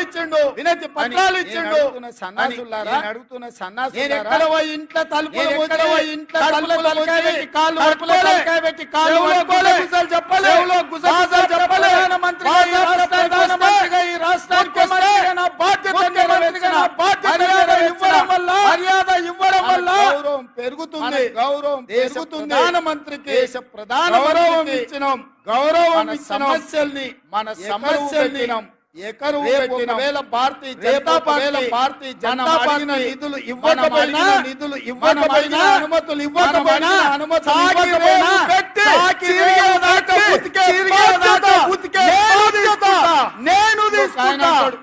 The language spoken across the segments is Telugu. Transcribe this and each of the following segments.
ఇచ్చిండు? వినతి పత్రాలు ఇచ్చిండు? అడుగుతున్న సన్నాసులారా నేను అడుగుతున్న నేను సన్నాసులారా ఎక్కడ పోయి ఇంట్లో తలుపులు ఇంట్లో తలుపులు కాళ్ళు పెట్టి కాళ్ళు చెప్పలే. చెప్పలే. పెరుగుతుంది గౌరవం పెరుగుతుంది. ప్రధానమంత్రికి దేశ ప్రధానమంత్రికి గౌరవం ఇచ్చినాం గౌరవం. సమస్యల్ని మన సమస్యల్ని భారతీయ జనతా పార్టీ భారతీయ జనతా పార్టీ నిధులు ఇవ్వకపోయినా నిధులు అనుమతులు ఇవ్వకపోయినా అనుమతులు ఇవ్వకపోయినా రేవు పెట్టి చాకి చిరిగే రేవు దాకా పెట్టి ఉతికే చిరిగే బాధ్యత దాకా ఉతికే నేను బాధ్యత తీసుకుంటా. నేను ఇంకొక ఆయన తీసుకుంటా అంటాడు.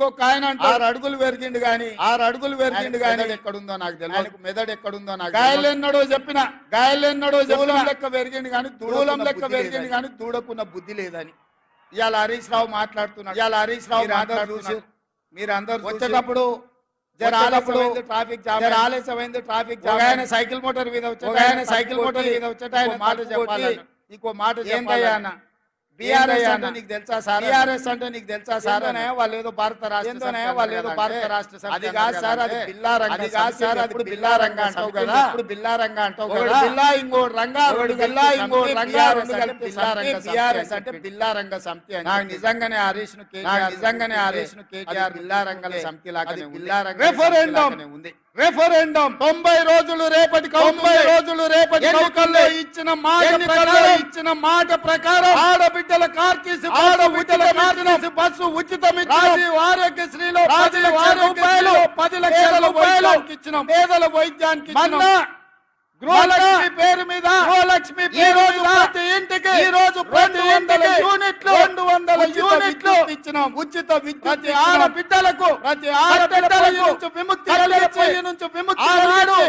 ఇంకొక ఆయన ఆరు అడుగులు పెరిగిండు గాని ఆరు అడుగులు పెరిగిండు గాని మెదడు ఎక్కడుందో నాకు తెలియదు మెదడు ఎక్కడుందో నాకు గాయలు. ఎన్నడో చెప్పిన గాయలు ఎన్నడో చెప్పిన లెక్క పెరిగిండు కానీ దూలం లెక్క పెరిగిండు కానీ దూడకున్న బుద్ధి లేదని. ఇవాళ హరీష్ రావు మాట్లాడుతున్నాడు. ఇవాళ హరీష్ రావు మీరు అందరూ మాట్లాడుతున్నాడు మీరు అందరు వచ్చేటప్పుడు ట్రాఫిక్ జామ్ ఆలస్యమైంది ట్రాఫిక్ జామ్ ఆయన సైకిల్ మోటార్ మీద ఆయన సైకిల్ మోటార్ మీద వచ్చేట ఆయన మాట చెప్పాలి ఇంకో మాట ఏందయ్యా చెప్పాలన్న. అన్న బీఆర్ఎస్ అంటే? నీకు తెలుసా సార్ బీఆర్ఎస్ అంటే నీకు తెలుసా సార్ వాళ్ళు ఏదో భారత రాష్ట్ర వాళ్ళు ఏదో భారత రాష్ట్ర అది కాదు సార్ అది అంటే బిల్లారంగ అది కాదు సార్ అది ఎప్పుడు బిల్లారంగ బిల్లారంగ అంటావు కదా ఎప్పుడు బిల్లారంగ అంటావు ఒకడు కదా బిల్లా ఇంకో రంగా రెండు బిల్లా ఇంకో రంగా రెండు కలిపి BRS అని అంటే చెప్పి. బిల్లారంగ సమితి అని నాకు. నిజంగానే హరీష్ను కేటీఆర్ నిజంగానే హరీష్ను కేటీఆర్ అది బిల్లారంగల చూస్తుంటే సమితి లాగానే అది ఉంది. బిల్లారంగల రెఫరెండం ఉంది రెఫరెండం తొంభై రోజులు రేపటి తొంభై రోజులు రేపటి ఎన్నికల్లో ఇచ్చిన మాట ఇచ్చిన మాట ప్రకారం ఆడబిడ్డల కార్తీసి ఆడబిడ్డల కార్తీసి బస్సు ఉచితం రాజీవ్ ఆరోగ్యశ్రీలో పది రూపాయలు పది లక్షల రూపాయలు ఇచ్చినాం పేదల వైద్యానికి మొన్న ఇచ్చినాం. గృహలక్ష్మి పేరు మీద గృహలక్ష్మి ఈ రోజు ప్రతి ఇంటికి ఈ రోజు ప్రతి వందల యూనిట్లు రెండు వందల యూనిట్లు ఇచ్చినాం. ఉచిత విద్యుత్ ప్రతి ఇచ్చినాం. ఆడబిడ్డలకు ప్రతి ఆడబిడ్డలకు నుంచి విముక్తి నుంచి విముక్తి ఆనాడు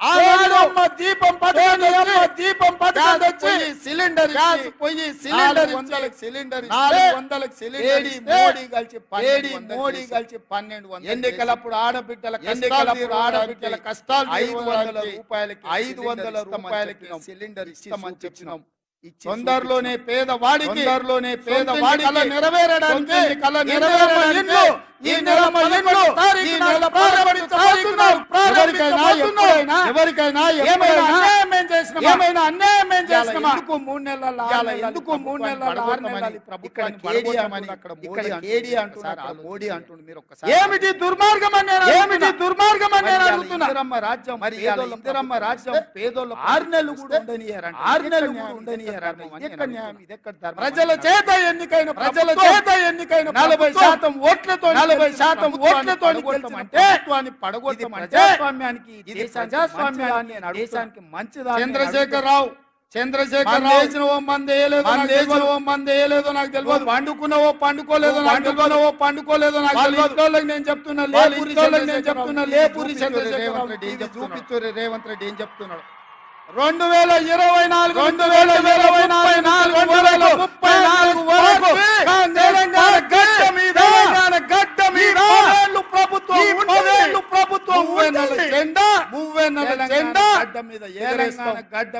ఆనాడు దీపం పథకం దీపం పథకం గ్యాస్ తెచ్చి, సిలిండర్ గ్యాస్ నాలుగు సిలిండర్ వందలకు సిలిండర్ నాలుగు వందలకు సిలిండర్ మోడీ కలిసి పన్నెండు ఏడి వందలు మోడీ కలిసి పన్నెండు వందలు ఎన్నికలప్పుడు ఆడబిడ్డల ఎన్నికలప్పుడు ఆడబిడ్డల కష్టాలు ఐదు వందల రూపాయలకి ఐదు వందల రూపాయలకి సిలిండర్ ఇస్తామని చెప్పినాం. తొందరలోనే పేదవాడికి తొందరలోనే పేదవాడికి కల నెరవేరడానికి ఈ నెరవేరడానికి ఈ నెల ఈ నెల ప్రారంభించబోతున్నాం. ఎవరికైనా ఎవరికైనా ఏమైనా ఏమైనా అన్యాయం ఏం ఇవాళ చేసినామా? ఎందుకు మూడు నెలల ఎందుకు మూడు నెలల ఆరు నెలల? ఇక్కడ మోడీ కేడీ అంటున్నాడు అంటున్నాడు అక్కడ మోడీ అంటుండు మీరు ఒక్కసారి ఏమిటి దుర్మార్గం అని నేను ఏమిటి. దుర్మార్గం అని నేను అడుగుతున్నా. ఇందిరమ్మ రాజ్యం మరి ఇందిరమ్మ రాజ్యం పేదోళ్ళ ఆరు నెలలు కూడా ఉండనియారంట ఆరు నెలలు కూడా ఉండనియారంట. ఎక్కడ న్యాయం, ఇది ఎక్కడ ధర్మం? ప్రజల చేత ఎన్నికైన ప్రజల చేత ఎన్నికైన నలభై శాతం ఓట్లతో నలభై శాతం ఓట్లతో ప్రభుత్వాన్ని పడగొట్టమంటే ప్రజాస్వామ్యానికి ఇది ప్రజాస్వామ్యాన్ని దేశానికి మంచిదాన్ని చంద్రశేఖర్ రావు చంద్రశేఖర్ రావు మంది వేయలేదో నాకు తెలియదు. వేసినవో మంది వేయలేదో నాకు తెలియదు నువ్వు పండుకున్నావో పండుకోలేదో పండుకోలేదో నాకు తెలియదు నేను చెప్తున్నా లేపూరి నేను చెప్తున్నా. లేపూరి చంద్రశేఖర్ రేవంత్ రావు. రెడ్డి ఏం చెప్తున్నాడు. చూపించు రేవంత్ రెడ్డి ఏం చెప్తున్నాడు రెండు వేల ఇరవై నాలుగు రెండు వేల ఇరవై నాలుగు రెండు వేల ముప్పై నాలుగు వరకు తెలంగాణ గడ్డ మీద తెలంగాణ గడ్డ మీద పదేళ్ళు ప్రభుత్వం ఈ ఉంటుంది. పదేళ్ళు ప్రభుత్వం మువ్వెన్నెల ఉంటుంది. జెండా తెలంగాణ జెండా గడ్డ మీద ఎగరేస్తాం. గడ్డ